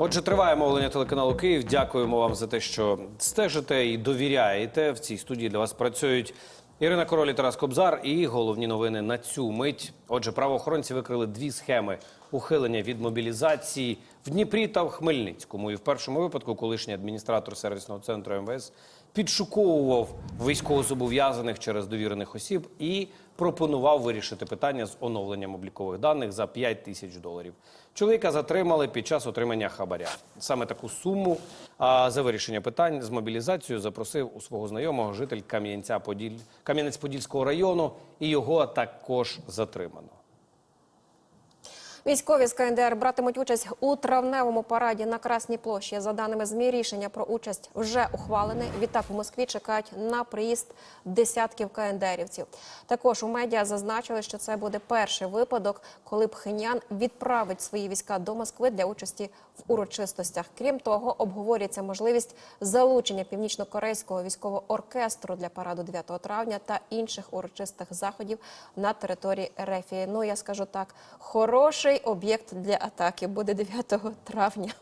Отже, триває мовлення телеканалу Київ. Дякуємо вам за те, що стежите і довіряєте. В цій студії для вас працюють Ірина Король і Тарас Кобзар. І головні новини на цю мить. Отже, правоохоронці викрили дві схеми ухилення від мобілізації в Дніпрі та в Хмельницькому. І в першому випадку колишній адміністратор сервісного центру МВС підшуковував військовозобов'язаних через довірених осіб і пропонував вирішити питання з оновленням облікових даних за 5 тисяч доларів. Чоловіка затримали під час отримання хабаря. Саме таку суму за вирішення питань з мобілізацією запросив у свого знайомого житель Кам'янця Поділь Кам'янець-Подільського району, і його також затримано. Військові з КНДР братимуть участь у травневому параді на Красній площі. За даними ЗМІ, рішення про участь вже ухвалене. Відтак у Москві чекають на приїзд десятків КНДРівців. Також у медіа зазначили, що це буде перший випадок, коли Пхеньян відправить свої війська до Москви для участі в урочистостях. Крім того, обговорюється можливість залучення північно-корейського військового оркестру для параду 9 травня та інших урочистих заходів на території Рефії. Ну я скажу так, хороший об'єкт для атаки буде 9 травня.